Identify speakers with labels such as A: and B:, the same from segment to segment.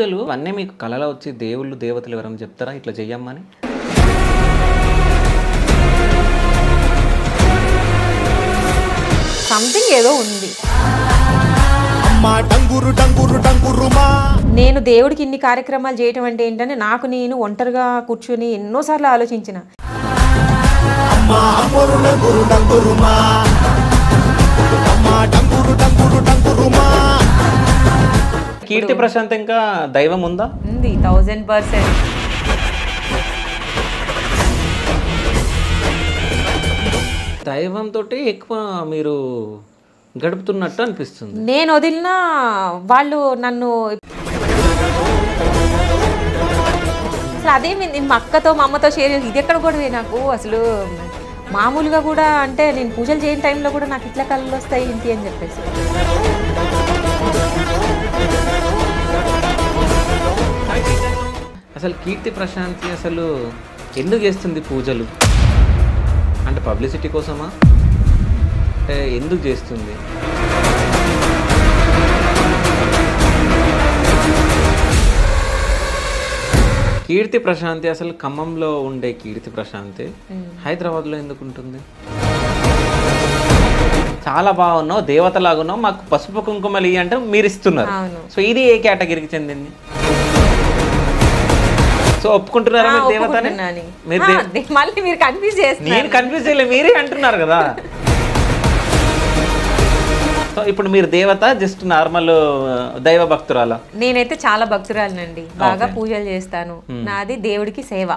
A: పూజలు అన్నీ మీకు కళలో వచ్చి దేవుళ్ళు దేవతలు ఎవరైనా చెప్తారా? ఇట్లా చెయ్యమ్మని?
B: సంథింగ్ ఏదో ఉంది.
C: అమ్మా డంగురు డంగురు డంగురుమా
B: నేను దేవుడికి ఇన్ని కార్యక్రమాలు చేయటం అంటే ఏంటంటే నాకు నేను ఒంటరిగా కూర్చుని ఎన్నోసార్లు ఆలోచించిన.
A: కీర్తి ప్రశాంత్ ఇంకా దైవం ఉందా?
B: ఉంది థౌజండ్ పర్సెంట్
A: దైవంతో ఎక్కువ మీరు గడుపుతున్నట్టు అనిపిస్తుంది.
B: నేను వదిలినా వాళ్ళు నన్ను అసలు అదే మీ- నేను మా అక్కతో మా అమ్మతో షేర్ చేసి ఇది ఎక్కడ కూడా నాకు? అసలు మామూలుగా కూడా అంటే నేను పూజలు చేయని టైంలో కూడా నాకు ఇట్లా కళ్ళు వస్తాయి ఏంటి అని చెప్పేసి.
A: అసలు కీర్తి ప్రశాంతి అసలు ఎందుకు చేస్తుంది పూజలు? అంటే పబ్లిసిటీ కోసమా? అంటే ఎందుకు చేస్తుంది? కీర్తి ప్రశాంతి అసలు ఖమ్మంలో ఉండే కీర్తి ప్రశాంతి హైదరాబాద్లో ఎందుకు ఉంటుంది? చాలా బాగున్నావు దేవతలాగా ఉన్నావు మాకు పసుపు కుంకుమలు ఇయ్యి అంటే మీరు ఇస్తున్నారు. సో ఇది ఏ కేటగిరీకి చెందింది? సో ఒప్పుకుంటున్నారా మీరు దేవతని?
B: మళ్ళీ మీరు కన్ఫ్యూజ్ చేస్తున్నారు.
A: నేను కన్ఫ్యూజ్ చేయలే మీరే అంటున్నారు కదా. సో ఇప్పుడు మీరు దేవత జస్ట్ నార్మల్ దైవ భక్తురాల?
B: నేనైతే చాలా భక్తురాలనండి. బాగా పూజలు చేస్తాను. నాది దేవుడికి సేవ.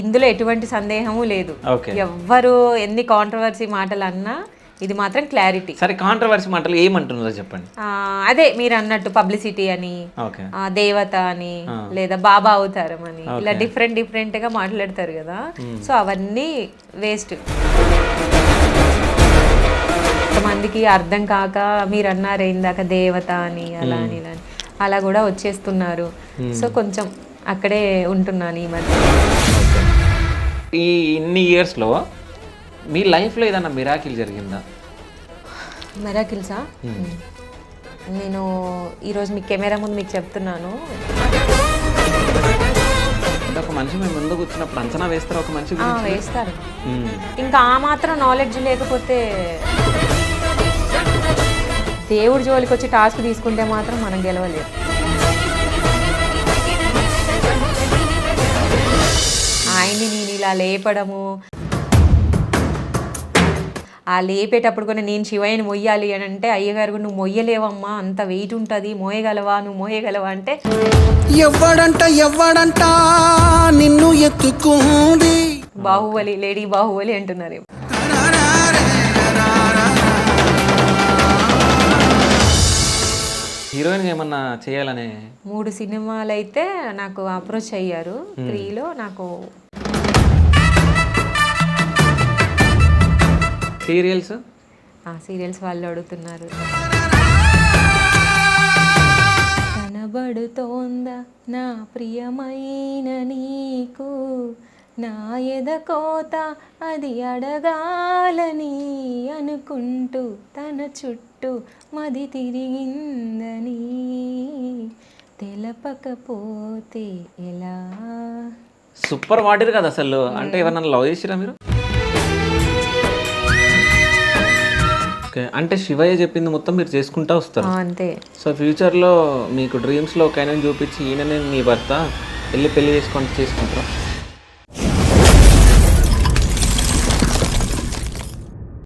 B: ఇందులో ఎటువంటి సందేహము లేదు. ఎవ్వరు ఎన్ని కాంట్రవర్సీ మాటలు అన్నా ఇది మాత్రం క్లారిటీ
A: సరే కాంట్రవర్సీ మాటలు ఏమంటున్నారో చెప్పండి?
B: అదే మీరు అన్నట్టు పబ్లిసిటీ అని దేవత అని లేదా బాబా అవతారం అని ఇలా డిఫరెంట్ డిఫరెంట్గా మాట్లాడతారు కదా. సో అవన్నీ వేస్ట్ కొంతమందికి అర్థం కాక మీరు అన్నారు ఇందాక దేవత అని అలా అని ఇలా అని. అలా కూడా వచ్చేస్తున్నారు. సో కొంచెం అక్కడే ఉంటున్నాను ఈ మధ్య.
A: ఈ ఇన్ని ఇయర్స్లో మీ లైఫ్లో ఏదైనా మిరాకిల్ జరిగిందా?
B: మెరాకిల్సా? నేను ఈరోజు మీ కెమెరా ముందు మీకు చెప్తున్నాను.
A: అంటే ఒక మనిషి మేము ముందు కూర్చున్నప్పుడు అంచనా వేస్తారా ఒక మనిషి
B: ఆ,
A: గురించి?
B: వేస్తారు.
A: మ్మ్.
B: ఇంకా ఆ మాత్రం నాలెడ్జ్ లేకపోతే దేవుడి జోలికి వచ్చి టాస్క్ తీసుకుంటే మాత్రం మనం గెలవలేము ఆయన్ని నేను ఇలా లేపడము ఆ లేపేటప్పుడు కూడా నేను శివయ్యని మొయ్యాలి అని అంటే అయ్యగారు కూడా, నువ్వు మొయ్యలేవమ్మా అంత వెయిట్ ఉంటుంది మోయగలవా నువ్వు మోయగలవా? అంటే
C: ఎవ్వడంట ఎవ్వడంట నిన్ను ఎత్తుకుంది.
B: బాహుబలి లేడీ బాహుబలి అంటున్నారు
A: హీరోయిన్ ఏమన్నా చేయాలనే
B: మూడు సినిమాలు అయితే నాకు అప్రోచ్ అయ్యారు. త్రీలో నాకు
A: సీరియల్స్?
B: ఆ సీరియల్స్ వాళ్ళు అడుగుతున్నారు. కనబడుతోందా నా ప్రియమైన నీకు? నా ఎద కోత అది అడగాలని అనుకుంటూ తన చుట్టూ మది తిరిగిందని తెలపకపోతే ఎలా?
A: సూపర్ వాడిరు కదా అసలు. అంటే ఎవరన్నా లవ్ చేసిరా మీరు? ఓకే. అంటే శివయ్య చెప్పింది మొత్తం మీరు చేసుకుంటా వస్తారు?
B: అంతే.
A: సో ఫ్యూచర్లో మీకు డ్రీమ్స్లో ఒక ఆయన చూపించి ఈయననే మీ భర్త వెళ్ళి పెళ్ళి చేసుకొని చేసుకుంటారా?